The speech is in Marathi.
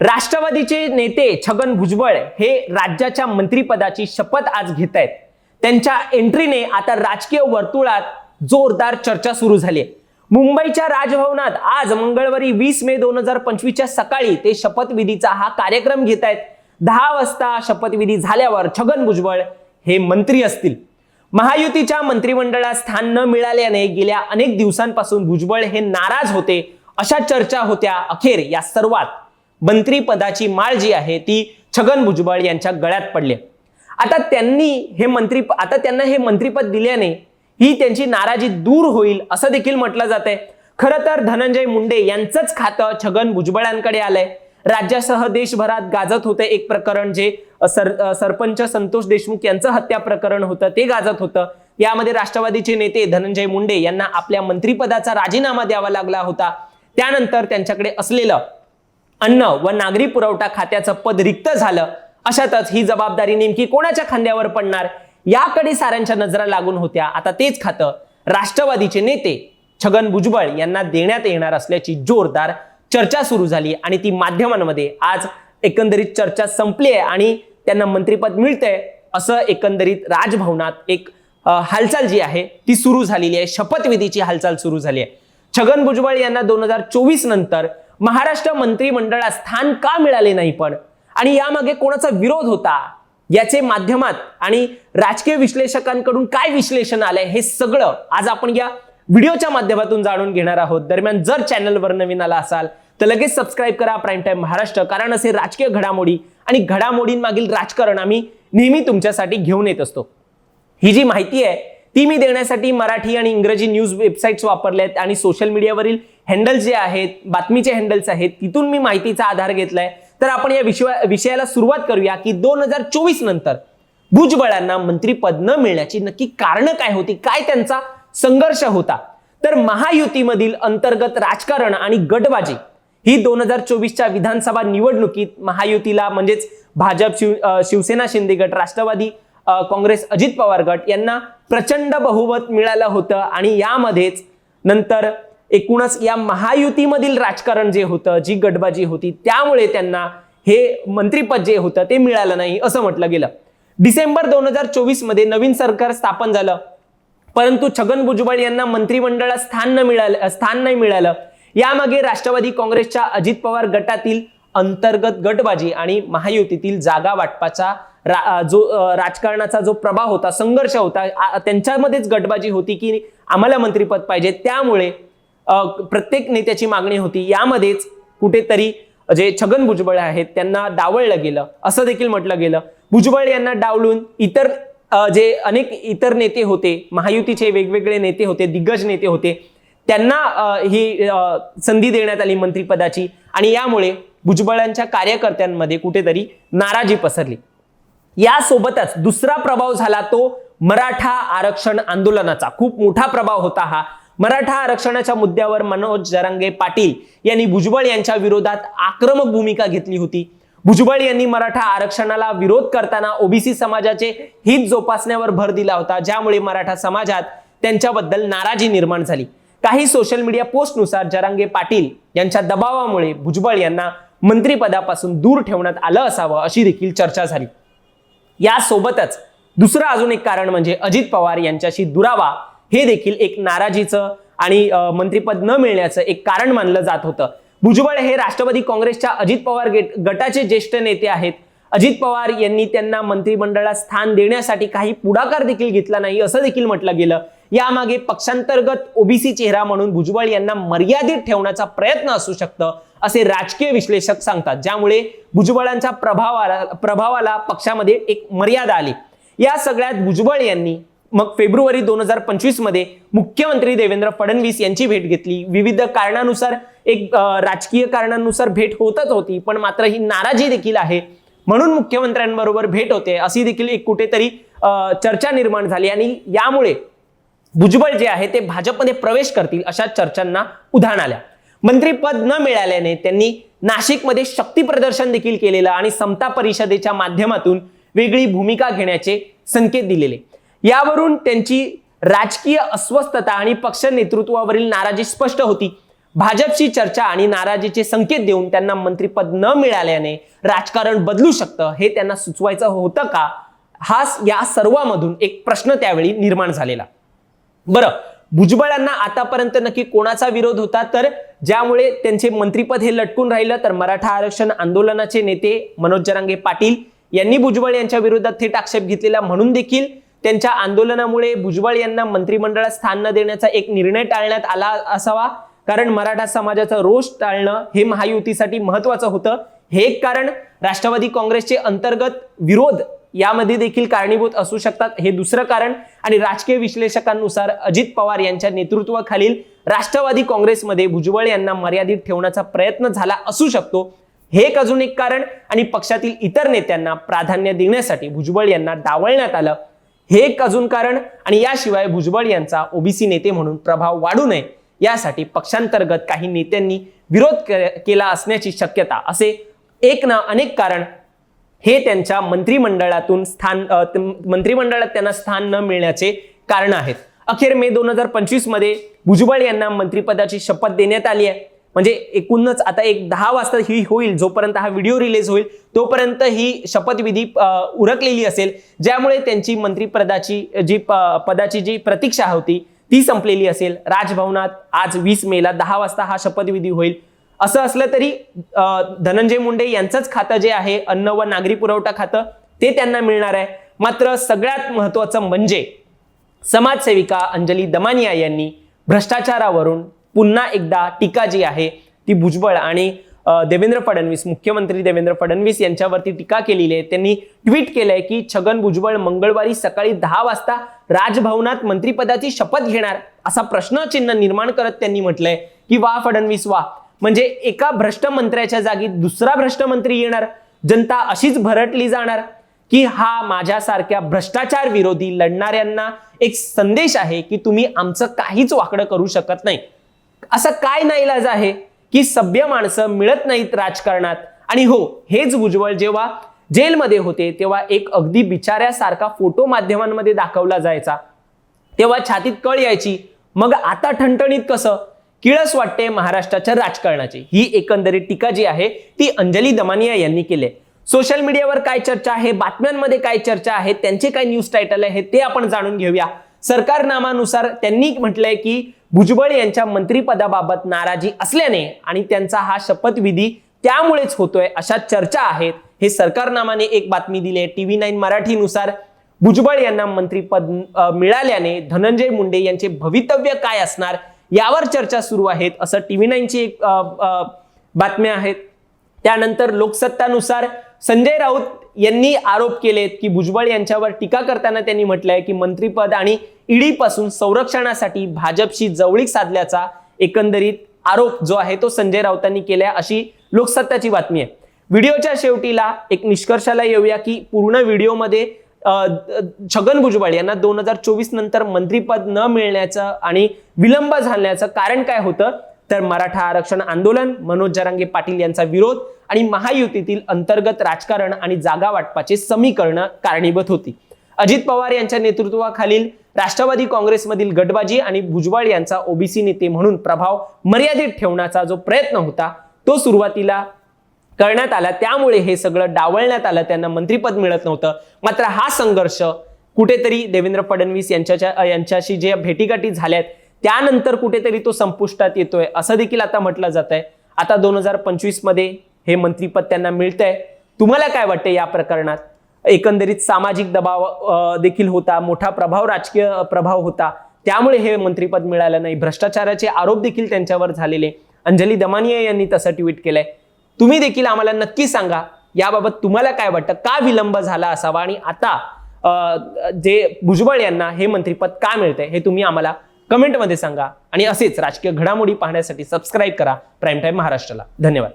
राष्ट्रवादीचे नेते छगन भुजबळ हे राज्याच्या मंत्रिपदाची शपथ आज घेत आहेत त्यांच्या एंट्रीने आता राजकीय वर्तुळात जोरदार चर्चा सुरू झाली आहे. मुंबईच्या राजभवनात आज मंगळवारी वीस मे दोन हजार पंचवीसच्या सकाळी ते शपथविधीचा हा कार्यक्रम घेत आहेत दहा वाजता शपथविधी झाल्यावर छगन भुजबळ हे मंत्री असतील. महायुतीच्या मंत्रिमंडळात स्थान न मिळाल्याने गेल्या अनेक दिवसांपासून भुजबळ हे नाराज होते अशा चर्चा होत्या अखेर या सर्वात. मंत्रीपदाची माळ जी आहे ती छगन भुजबळ यांच्या गळ्यात पडली. आता त्यांनी हे मंत्री आता त्यांना हे मंत्रीपद दिल्याने ही त्यांची नाराजी दूर होईल असं देखील म्हटलं जात आहे खरं तर धनंजय मुंडे यांचंच खातं छगन भुजबळांकडे आलंय. राज्यासह देशभरात गाजत होतं एक प्रकरण जे सर सरपंच संतोष देशमुख यांचं हत्या प्रकरण होतं ते गाजत होतं. यामध्ये राष्ट्रवादीचे नेते धनंजय मुंडे यांना आपल्या मंत्रिपदाचा राजीनामा द्यावा लागला होता. त्यानंतर त्यांच्याकडे असलेलं अन्न व नागरी पुरवठा खात्याचं पद रिक्त झालं. अशातच ही जबाबदारी नेमकी कोणाच्या खांद्यावर पडणार? याकडे साऱ्यांच्या नजरा लागून होत्या. आता तेच खातं राष्ट्रवादीचे नेते छगन भुजबळ यांना देण्यात येणार असल्याची जोरदार चर्चा सुरू झाली आणि ती माध्यमांमध्ये आज एकंदरीत चर्चा संपली आहे आणि त्यांना मंत्रिपद मिळतंय असं एकंदरीत राजभवनात एक हालचाल जी आहे ती सुरू झालेली आहे. शपथविधीची हालचाल सुरू झाली आहे. छगन भुजबळ यांना दोन हजार चोवीस नंतर महाराष्ट्र मंत्रिमंडळात स्थान का मिळाले नाही पण? आणि यामागे कोणाचा विरोध होता? याचे माध्यमात आणि राजकीय विश्लेषकांकडून काय विश्लेषण आलंय हे सगळं आज आपण या व्हिडिओच्या माध्यमातून जाणून घेणार आहोत. दरम्यान जर चॅनलवर नवीन आला असाल तर लगेच सबस्क्राईब करा प्राईम टाईम महाराष्ट्र कारण असे राजकीय घडामोडी आणि घडामोडींमागील राजकारण आम्ही नेहमी तुमच्यासाठी घेऊन येत असतो. ही जी माहिती आहे ती मी देण्यासाठी मराठी आणि इंग्रजी न्यूज वेबसाईट्स वापरले आहेत आणि सोशल मीडियावरील हँडल्स जे आहेत बातमीचे हँडल्स आहेत तिथून मी माहितीचा आधार घेतलाय. तर आपण या विषया विषयाला सुरुवात करूया की दोन हजार चोवीस नंतर भुजबळांना मंत्रीपद न मिळण्याची नक्की कारणं काय होती काय त्यांचा संघर्ष होता? तर महायुतीमधील अंतर्गत राजकारण आणि गटबाजी ही दोन हजार चोवीसच्या विधानसभा निवडणुकीत महायुतीला म्हणजेच भाजप शिव शिवसेना शिंदे गट राष्ट्रवादी काँग्रेस अजित पवार गट यांना प्रचंड बहुमत मिळालं होतं. आणि यामध्येच नंतर एकूणच या महायुतीमधील राजकारण जे होतं जी गटबाजी होती त्यामुळे त्यांना हे मंत्रीपद जे होतं ते मिळालं नाही असं म्हटलं गेलं. डिसेंबर दोन हजार चोवीसमध्ये नवीन सरकार स्थापन झालं. परंतु छगन भुजबळ यांना मंत्रिमंडळात स्थान न मिळालं स्थान नाही मिळालं. यामागे राष्ट्रवादी काँग्रेसच्या अजित पवार गटातील अंतर्गत गटबाजी आणि महायुतीतील जागा वाटपाचा रा- जो राजकारणाचा जो प्रभाव होता संघर्ष होता त्यांच्यामध्येच गटबाजी होती की आम्हाला मंत्रीपद पाहिजे. त्यामुळे प्रत्येक नेत्याची मागणी होती. यामध्येच कुठेतरी जे छगन भुजबळ आहेत त्यांना डावळलं गेलं. असं देखील म्हटलं गेलं. भुजबळ यांना डावलून इतर जे अनेक इतर नेते होते महायुतीचे वेगवेगळे नेते होते दिग्गज नेते होते त्यांना ही संधी देण्यात आली मंत्रिपदाची. आणि यामुळे भुजबळांच्या कार्यकर्त्यांमध्ये कुठेतरी नाराजी पसरली. यासोबतच दुसरा प्रभाव झाला तो मराठा आरक्षण आंदोलनाचा. खूप मोठा प्रभाव होता हा. मराठा आरक्षणाच्या मुद्द्यावर मनोज जरांगे पाटील यांनी भुजबळ यांच्या विरोधात आक्रमक भूमिका घेतली होती. भुजबळ यांनी मराठा आरक्षणाला विरोध करताना ओबीसी समाजाचे हित जोपासण्यावर भर दिला होता. ज्यामुळे मराठा समाजात त्यांच्याबद्दल नाराजी निर्माण झाली. काही सोशल मीडिया पोस्टनुसार जरांगे पाटील यांच्या दबावामुळे भुजबळ यांना मंत्रिपदापासून दूर ठेवण्यात आलं असावं अशी देखील चर्चा झाली. यासोबतच दुसरं अजून एक कारण म्हणजे अजित पवार यांच्याशी दुरावा हे देखील एक नाराजीचं आणि मंत्रीपद न मिळण्याचं एक कारण मानलं जात होतं. भुजबळ हे राष्ट्रवादी काँग्रेसच्या अजित पवार गेट गटाचे ज्येष्ठ नेते आहेत. अजित पवार यांनी त्यांना मंत्रिमंडळात स्थान देण्यासाठी काही पुढाकार देखील घेतला नाही असं देखील म्हटलं गेलं. यामागे पक्षांतर्गत ओबीसी चेहरा म्हणून भुजबळ यांना मर्यादित ठेवण्याचा प्रयत्न असू शकतं असे राजकीय विश्लेषक सांगतात ज्यामुळे भुजबळांच्या प्रभावाला प्रभावाला पक्षामध्ये एक मर्यादा आली. या सगळ्यात भुजबळ यांनी मग फेब्रुवारी दोन हजार पंचवीसमध्ये मुख्यमंत्री देवेंद्र फडणवीस यांची भेट घेतली. विविध कारणानुसार एक राजकीय कारणानुसार भेट होतच होती पण मात्र ही नाराजी देखील आहे. म्हणून मुख्यमंत्र्यांबरोबर भेट होते. अशी देखील एक कुठेतरी चर्चा निर्माण झाली आणि यामुळे भुजबळ जे आहे ते भाजपमध्ये प्रवेश करतील अशा चर्चांना उधाण आल्या. मंत्रीपद न मिळाल्याने त्यांनी नाशिकमध्ये शक्ती प्रदर्शन देखील केलेलं आणि समता परिषदेच्या माध्यमातून वेगळी भूमिका घेण्याचे संकेत दिलेले. यावरून त्यांची राजकीय अस्वस्थता आणि पक्ष नेतृत्वावरील नाराजी स्पष्ट होती. भाजपशी चर्चा आणि नाराजीचे संकेत देऊन त्यांना मंत्रीपद न मिळाल्याने राजकारण बदलू शकतं हे त्यांना सुचवायचं होतं का? हा या सर्वांमधून एक प्रश्न त्यावेळी निर्माण झालेला. बरं भुजबळांना आतापर्यंत नक्की कोणाचा विरोध होता? तर ज्यामुळे त्यांचे मंत्रीपद हे लटकून राहिलं तर मराठा आरक्षण आंदोलनाचे नेते मनोज जरांगे पाटील यांनी भुजबळ यांच्या विरोधात थेट आक्षेप घेतलेला म्हणून देखील त्यांच्या आंदोलनामुळे भुजबळ यांना मंत्रिमंडळात स्थान न देण्याचा एक निर्णय टाळण्यात आला असावा. कारण मराठा समाजाचा रोष टाळणं हे महायुतीसाठी महत्वाचं होतं. हे एक कारण राष्ट्रवादी काँग्रेसचे अंतर्गत विरोध यामध्ये देखील कारणीभूत असू शकतात. हे दुसरं कारण आणि राजकीय विश्लेषकांनुसार अजित पवार यांच्या नेतृत्वाखालील राष्ट्रवादी काँग्रेसमध्ये भुजबळ यांना मर्यादित ठेवण्याचा प्रयत्न झाला असू शकतो. हे एक अजून एक कारण आणि पक्षातील इतर नेत्यांना प्राधान्य देण्यासाठी भुजबळ यांना डावळण्यात आलं. हे एक अजून कारण आणि याशिवाय भुजबळ यांचा ओबीसी नेते म्हणून प्रभाव वाढू नये. यासाठी पक्षांतर्गत काही नेत्यांनी विरोध के- केला असण्याची शक्यता असे एक ना अनेक कारण हे त्यांच्या मंत्रिमंडळातून स्थान मंत्रिमंडळात त्यांना स्थान न मिळण्याचे कारण आहेत. अखेर मे दोन हजार पंचवीसमध्ये भुजबळ यांना मंत्रिपदाची शपथ देण्यात आली आहे. म्हणजे एकूणच आता एक दहा वाजता ही होईल जोपर्यंत हा व्हिडिओ रिलीज होईल तोपर्यंत ही शपथविधी उरकलेली असेल. ज्यामुळे त्यांची मंत्रिपदाची जी प- पदाची जी प्रतीक्षा होती ती संपलेली असेल. राजभवनात आज वीस मेला दहा वाजता हा शपथविधी होईल. असं असलं तरी धनंजय मुंडे यांचंच खातं जे आहे अन्न व नागरी पुरवठा खातं ते त्यांना मिळणार आहे. मात्र सगळ्यात महत्वाचं म्हणजे समाजसेविका अंजली दमानिया यांनी भ्रष्टाचारावरून पुन्हा एकदा टीका जी आहे ती भुजबळ आणि देवेंद्र फडणवीस मुख्यमंत्री देवेंद्र फडणवीस यांच्यावरती टीका केलेली आहे. त्यांनी ट्विट केलंय की छगन भुजबळ मंगळवारी सकाळी दहा वाजता राजभवनात मंत्रिपदाची शपथ घेणार असा प्रश्नचिन्ह निर्माण करत त्यांनी म्हटलंय की वा फडणवीस वा. म्हणजे एका भ्रष्ट मंत्र्याच्या जागी दुसरा भ्रष्ट मंत्री येणार जनता अशीच भरटली जाणार की हा माझ्यासारख्या भ्रष्टाचार विरोधी लढणाऱ्यांना एक संदेश आहे की तुम्ही आमचं काहीच वाकडं करू शकत नाही. असं काय नाईलाज आहे की सभ्य माणसं मिळत नाहीत राजकारणात? आणि हो हेच भुजबळ जेव्हा जेलमध्ये होते तेव्हा एक अगदी बिचाऱ्यासारखा फोटो माध्यमांमध्ये दाखवला जायचा. तेव्हा छातीत कळ यायची मग आता ठणठणीत कसं? किळस वाटते महाराष्ट्राच्या राजकारणाची. ही एकंदरीत टीका जी आहे ती अंजली दमानिया यांनी केली आहे. सोशल मीडियावर काय चर्चा आहे बातम्यांमध्ये काय चर्चा आहे त्यांचे काय न्यूज टायटल आहे ते आपण जाणून घेऊया. सरकारनामानुसार त्यांनी म्हटलंय की भुजबळ यांच्या मंत्रिपदाबाबत नाराजी असल्याने आणि त्यांचा हा शपथविधी त्यामुळेच होतोय अशा चर्चा आहेत. हे सरकारनामाने एक बातमी दिली आहे टीव्ही नाईन मराठीनुसार. भुजबळ यांना मंत्रीपद मिळाल्याने धनंजय मुंडे यांचे भवितव्य काय असणार यावर चर्चा सुरू आहेत असं टी व्ही नाईनची एक बातम्या आहेत त्यानंतर लोकसत्तानुसार संजय राऊत यांनी आरोप केलेत की भुजबळ यांच्यावर टीका करताना त्यांनी म्हटलंय की मंत्रीपद आणि ईडीपासून संरक्षणासाठी भाजपशी जवळीक साधल्याचा एकंदरीत आरोप जो आहे तो संजय राऊतांनी केलाय अशी लोकसत्ताची बातमी आहे. व्हिडिओच्या शेवटीला एक निष्कर्षाला येऊया की पूर्ण व्हिडिओमध्ये छगन भुजबळ यांना दोन हजार चोवीस नंतर मंत्रीपद न मिळण्याचं आणि विलंब झाल्याचं कारण काय होतं? तर मराठा आरक्षण आंदोलन मनोज जरांगे पाटील यांचा विरोध आणि महायुतीतील अंतर्गत राजकारण आणि जागा वाटपाचे समीकरण कारणीभूत होती. अजित पवार यांच्या नेतृत्वाखालील राष्ट्रवादी काँग्रेसमधील गटबाजी आणि भुजबळ यांचा ओबीसी नेते म्हणून प्रभाव मर्यादित ठेवण्याचा जो प्रयत्न होता तो सुरुवातीला करण्यात आला. त्यामुळे हे सगळं डावळण्यात आलं. त्यांना मंत्रीपद मिळत नव्हतं. मात्र हा संघर्ष कुठेतरी देवेंद्र फडणवीस यांच्या यांच्याशी जे भेटीगाठी झाल्यात त्यानंतर कुठेतरी तो संपुष्टात येतोय असं देखील आता म्हटलं जात आहे आता दोन हजार पंचवीसमध्ये हे मंत्रीपद त्यांना मिळतंय. तुम्हाला काय वाटतं या प्रकरणात? एकंदरीत सामाजिक दबाव देखील होता मोठा प्रभाव राजकीय प्रभाव होता. त्यामुळे हे मंत्रीपद मिळालं नाही. भ्रष्टाचाराचे आरोप देखील त्यांच्यावर झालेले. अंजली दमानिया यांनी तसं ट्विट केलंय. तुम्ही देखील आम्हाला नक्की सांगा याबाबत तुम्हाला काय वाटतं? का विलंब झाला असावा? आणि आता जे भुजबळ यांना हे मंत्रीपद का मिळतंय हे तुम्ही आम्हाला कमेंटमध्ये सांगा. आणि असेच राजकीय घडामोडी पाहण्यासाठी सबस्क्राईब करा. प्राईम टाईम महाराष्ट्राला. धन्यवाद.